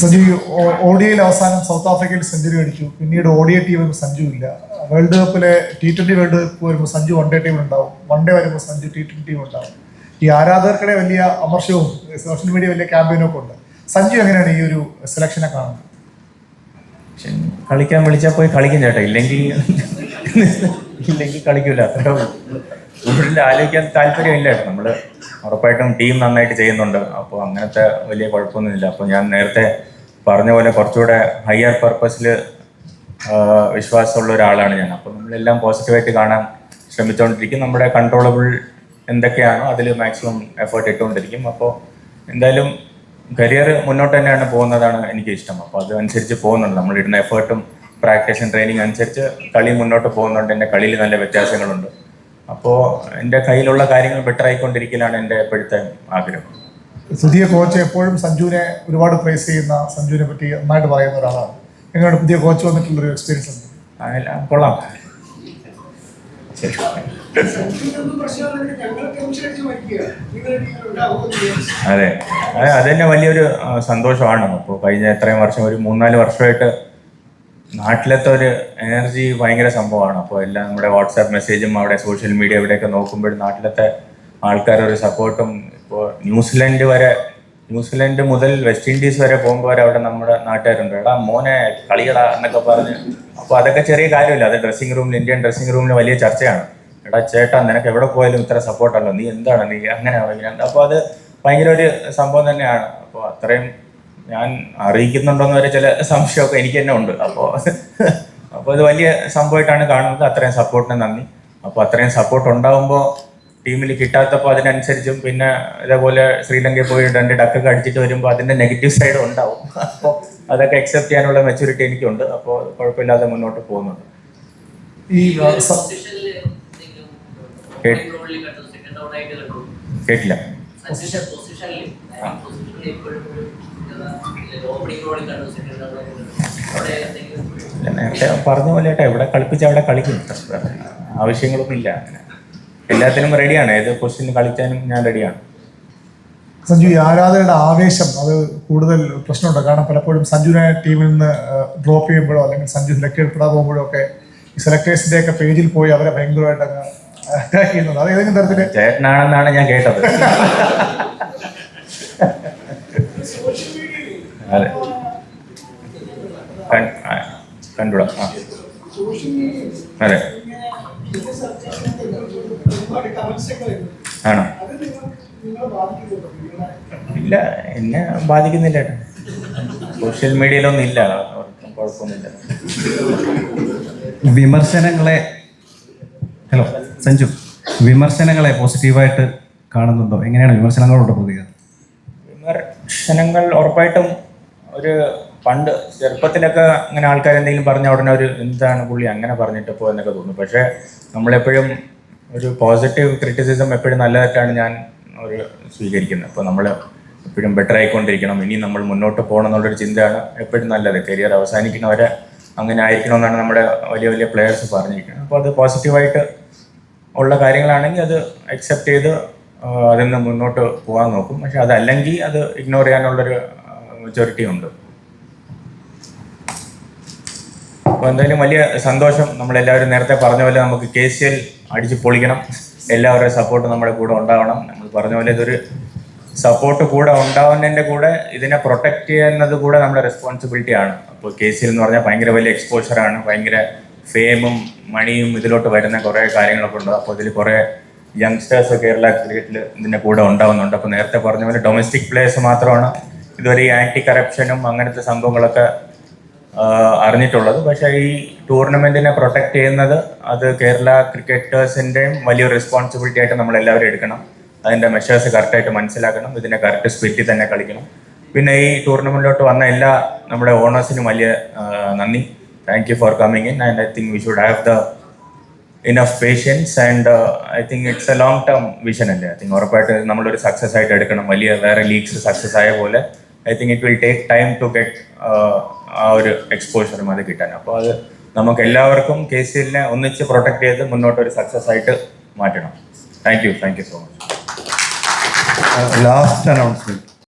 സഞ്ജു ഓഡിയയിൽ അവസാനം സൗത്ത് ആഫ്രിക്കയിൽ സെഞ്ചുറി അടിച്ചു പിന്നീട് ഓഡിയ ടീം വരുമ്പോൾ സഞ്ജു ഇല്ല. വേൾഡ് കപ്പിലെ ടി ട്വന്റി വേൾഡ് കപ്പ് വരുമ്പോൾ സഞ്ജു വൺ ഡേ ടീം ഉണ്ടാവും. വൺ ഡേ വരുമ്പോൾ സഞ്ജു ടി ട്വന്റി ടീം ഉണ്ടാവും. ഈ ആരാധകർക്കിടെ വലിയ അമർഷവും സോഷ്യൽ മീഡിയ വലിയ ക്യാമ്പയിനും ഒക്കെ ഉണ്ട്. സഞ്ജു എങ്ങനെയാണ് ഈ ഒരു സെലക്ഷനെ കാണുന്നത്? കളിക്കാൻ വിളിച്ചാൽ പോയി കളിക്കും ചേട്ടാ. ഇല്ലെങ്കിൽ ഇല്ലെങ്കിൽ കളിക്കൂല. അത്രേ ഉള്ളൂ ആലോചിക്കാൻ നമ്മൾ ഉറപ്പായിട്ടും ടീം നന്നായിട്ട് ചെയ്യുന്നുണ്ട്. അപ്പോൾ അങ്ങനത്തെ വലിയ കുഴപ്പമൊന്നുമില്ല. അപ്പോൾ ഞാൻ നേരത്തെ പറഞ്ഞ പോലെ കുറച്ചുകൂടെ ഹയർ പർപ്പസിൽ വിശ്വാസമുള്ള ഒരാളാണ് ഞാൻ. അപ്പോൾ നമ്മളെല്ലാം പോസിറ്റീവായിട്ട് കാണാൻ ശ്രമിച്ചുകൊണ്ടിരിക്കും നമ്മുടെ കൺട്രോളബിൾ എന്തൊക്കെയാണോ അതിൽ മാക്സിമം എഫേർട്ട് ഇട്ടുകൊണ്ടിരിക്കും. അപ്പോൾ എന്തായാലും കരിയർ മുന്നോട്ട് തന്നെയാണ് പോകുന്നതാണ് എനിക്ക് ഇഷ്ടം അപ്പോൾ അതനുസരിച്ച് പോകുന്നുണ്ട്. നമ്മളിടുന്ന എഫേർട്ടും പ്രാക്ടീസും ട്രെയിനിങ് അനുസരിച്ച് കളി മുന്നോട്ട് പോകുന്നുണ്ട്. എന്റെ കളിയിൽ നല്ല വ്യത്യാസങ്ങളുണ്ട്. അപ്പോൾ എന്റെ കയ്യിലുള്ള കാര്യങ്ങൾ ബെറ്റർ ആയിക്കൊണ്ടിരിക്കലാണ് എന്റെ ഇപ്പോഴത്തെ ആഗ്രഹം. പുതിയ കോച്ച് എപ്പോഴും സഞ്ജുവിനെ ഒരുപാട് പ്രൈസ് ചെയ്യുന്ന സഞ്ജുവിനെ പറ്റി നന്നായിട്ട് പറയുന്ന ഒരാളാണ്. എങ്ങനെയാണ് പുതിയ കോച്ച് വന്നിട്ടുള്ളൊരു എക്സ്പീരിയൻസ് ഉണ്ട്? കൊള്ളാം. അതെ. അതെ അത് തന്നെ വലിയൊരു സന്തോഷമാണ്. അപ്പോൾ കഴിഞ്ഞ എത്രയും വർഷം ഒരു മൂന്നാൽ വർഷമായിട്ട് നാട്ടിലത്തെ ഒരു എനർജി ഭയങ്കര സംഭവമാണ്. അപ്പോൾ എല്ലാം നമ്മുടെ വാട്സാപ്പ് മെസ്സേജും അവിടെ സോഷ്യൽ മീഡിയ ഇവിടെയൊക്കെ നോക്കുമ്പോൾ നാട്ടിലത്തെ ആൾക്കാരുടെ ഒരു സപ്പോർട്ടും ഇപ്പോൾ ന്യൂസിലൻഡ് വരെ ന്യൂസിലൻഡ് മുതൽ വെസ്റ്റ് ഇൻഡീസ് വരെ പോകുമ്പോൾ വരെ അവിടെ നമ്മുടെ നാട്ടുകാരുണ്ട്. എടാ മോനെ കളികളാ എന്നൊക്കെ പറഞ്ഞ്. അപ്പോൾ അതൊക്കെ ചെറിയ കാര്യമില്ല. അത് ഡ്രസ്സിംഗ് റൂമിൽ ഇന്ത്യൻ ഡ്രസ്സിംഗ് റൂമിൽ വലിയ ചർച്ചയാണ്. എടാ ചേട്ടാ നിനക്ക് എവിടെ പോയാലും ഇത്ര സപ്പോർട്ടല്ലോ നീ എന്താണ്? നീ അങ്ങനെയാണോ അപ്പോൾ അത് ഭയങ്കര ഒരു സംഭവം തന്നെയാണ്. അപ്പോൾ അത്രയും ഞാൻ അറിയിക്കുന്നുണ്ടോന്ന് വരെ ചില സംശയമൊക്കെ എനിക്ക് തന്നെ ഉണ്ട്. അപ്പോൾ അപ്പോൾ ഇത് വലിയ സംഭവമായിട്ടാണ് കാണുന്നത്. അത്രയും സപ്പോർട്ടിന് നന്ദി. അപ്പോൾ അത്രയും സപ്പോർട്ട് ഉണ്ടാകുമ്പോൾ ടീമിൽ കിട്ടാത്തപ്പോൾ അതിനനുസരിച്ചും പിന്നെ ഇതേപോലെ ശ്രീലങ്കയിൽ പോയി രണ്ട് ഡക്കൊക്കെ അടിച്ചിട്ട് വരുമ്പോൾ അതിന്റെ നെഗറ്റീവ് സൈഡ് ഉണ്ടാവും. അപ്പോൾ അതൊക്കെ അക്സെപ്റ്റ് ചെയ്യാനുള്ള മെച്ചൂരിറ്റി എനിക്കുണ്ട്. അപ്പോൾ കുഴപ്പമില്ലാതെ മുന്നോട്ട് പോകുന്നുണ്ട്. ഈ കേട്ടില്ല. പറഞ്ഞ പോലെ ഏട്ടാ എവിടെ കളിപ്പിച്ച അവിടെ കളിക്കും. ആവശ്യങ്ങളൊന്നും ഇല്ല. എല്ലാത്തിനും റെഡിയാണ് ഏത് പൊസിഷനിൽ കളിക്കാനും ഞാൻ റെഡിയാണ് സഞ്ജു ഈ ആരാധകരുടെ ആവേശം അത് കൂടുതൽ പ്രശ്നമുണ്ട്. കാരണം പലപ്പോഴും സഞ്ജുവിനെ ടീമിൽ നിന്ന് ഡ്രോപ്പ് ചെയ്യുമ്പോഴോ അല്ലെങ്കിൽ സഞ്ജു സെലക്ട് ചെയ്യപ്പെടാതെ പോകുമ്പോഴോ ഒക്കെ ഈ സെലക്ടേഴ്സിന്റെ ഒക്കെ പേജിൽ പോയി അവരെ ഭയങ്കരമായിട്ട് അങ്ങ് അറ്റാക്ക് ചെയ്യുന്നത് അത് ഏതെങ്കിലും തരത്തിൽ? ചേട്ടനാണെന്നാണ് ഞാൻ കേട്ടത്. അതെ. കണ്ടുടാ. ആ. അതെ. ആണോ? ഇല്ല എന്നെ ബാധിക്കുന്നില്ല ഏട്ടാ. സോഷ്യൽ മീഡിയയിലൊന്നും ഇല്ല. അവർക്കും കുഴപ്പമൊന്നുമില്ല. വിമർശനങ്ങളെ ഹലോ സഞ്ജു വിമർശനങ്ങളെ പോസിറ്റീവായിട്ട് കാണുന്നുണ്ടോ? എങ്ങനെയാണ് വിമർശനങ്ങളോട് പ്രതികരണം വിമർശനങ്ങൾ ഉറപ്പായിട്ടും ഒരു പണ്ട് ചെറുപ്പത്തിലൊക്കെ അങ്ങനെ ആൾക്കാർ എന്തെങ്കിലും പറഞ്ഞ ഉടനെ ഒരു എന്താണ് പുള്ളി അങ്ങനെ പറഞ്ഞിട്ട് പോ എന്നൊക്കെ തോന്നും പക്ഷേ നമ്മളെപ്പോഴും ഒരു പോസിറ്റീവ് ക്രിറ്റിസിസം എപ്പോഴും നല്ലതായിട്ടാണ് ഞാൻ ഒരു സ്വീകരിക്കുന്നത്. അപ്പോൾ നമ്മൾ എപ്പോഴും ബെറ്റർ ആയിക്കൊണ്ടിരിക്കണം. ഇനി നമ്മൾ മുന്നോട്ട് പോകണം എന്നുള്ളൊരു ചിന്തയാണ് എപ്പോഴും നല്ലത്. കരിയർ അവസാനിക്കുന്നവരെ അങ്ങനെ ആയിരിക്കണമെന്നാണ് നമ്മുടെ വലിയ വലിയ പ്ലെയേഴ്സ് പറഞ്ഞിരിക്കുന്നത്. അപ്പോൾ അത് പോസിറ്റീവായിട്ട് ഉള്ള കാര്യങ്ങളാണെങ്കിൽ അത് അക്സെപ്റ്റ് ചെയ്ത് അതിൽ നിന്ന് മുന്നോട്ട് പോകാൻ നോക്കും. പക്ഷെ അതല്ലെങ്കിൽ അത് ഇഗ്നോർ ചെയ്യാനുള്ളൊരു മെച്ചോറിറ്റി ഉണ്ട്. അപ്പോൾ എന്തായാലും വലിയ സന്തോഷം നമ്മളെല്ലാവരും നേരത്തെ പറഞ്ഞ പോലെ നമുക്ക് കെ സി എൽ അടിച്ച് പൊളിക്കണം. എല്ലാവരുടെയും സപ്പോർട്ട് നമ്മുടെ കൂടെ ഉണ്ടാവണം. നമ്മൾ പറഞ്ഞ പോലെ ഇതൊരു സപ്പോർട്ട് കൂടെ ഉണ്ടാവുന്നതിന്റെ കൂടെ ഇതിനെ പ്രൊട്ടക്റ്റ് ചെയ്യുന്നത് കൂടെ നമ്മുടെ റെസ്പോൺസിബിലിറ്റി ആണ്. അപ്പോൾ കെ സി എൽ എന്ന് പറഞ്ഞാൽ ഭയങ്കര വലിയ എക്സ്പോഷറാണ് ഭയങ്കര ഫേമും മണിയും ഇതിലോട്ട് വരുന്ന കുറേ കാര്യങ്ങളൊക്കെ ഉണ്ട്. അപ്പോൾ ഇതിൽ കുറേ യങ്സ്റ്റേഴ്സ് കേരള ക്രിക്കറ്റിൽ ഇതിന്റെ കൂടെ ഉണ്ടാവുന്നുണ്ട്. അപ്പോൾ നേരത്തെ പറഞ്ഞ പോലെ ഡൊമസ്റ്റിക് പ്ലേയേഴ്സ് മാത്രമാണ്. ഇതുവരെ ഈ ആന്റി കറപ്ഷനും അങ്ങനത്തെ സംഭവങ്ങളൊക്കെ അറിഞ്ഞിട്ടുള്ളത്. പക്ഷേ ഈ ടൂർണമെന്റിനെ പ്രൊട്ടക്ട് ചെയ്യുന്നത് അത് കേരള ക്രിക്കറ്റേഴ്സിന്റെയും വലിയൊരു റെസ്പോൺസിബിലിറ്റി ആയിട്ട് നമ്മൾ എല്ലാവരും എടുക്കണം. അതിന്റെ മെഷേഴ്സ് കറക്റ്റായിട്ട് മനസ്സിലാക്കണം. ഇതിനെ കറക്റ്റ് സ്പിരിറ്റിൽ തന്നെ കളിക്കണം. പിന്നെ ഈ ടൂർണമെന്റിലോട്ട് വന്ന എല്ലാ നമ്മുടെ ഓണേഴ്സിനും വലിയ നന്ദി. Thank you for coming in and I think we should have the enough patience and I think it's a long term vision അല്ലേ? ഐ തിങ്ക് ഉറപ്പായിട്ട് നമ്മളൊരു സക്സസ് ആയിട്ട് എടുക്കണം. വലിയ വേറെ ലീഗ്സ് സക്സസ് ആയ പോലെ I think it will take time to get ആ ഒരു എക്സ്പോഷർ അത് കിട്ടാൻ. അപ്പോൾ അത് നമുക്ക് എല്ലാവർക്കും കെ സി എല്ലിനെ ഒന്നിച്ച് പ്രൊട്ടക്ട് ചെയ്ത് മുന്നോട്ട് ഒരു സക്സസ് ആയിട്ട് മാറ്റണം. Thank you thank you so much last announcement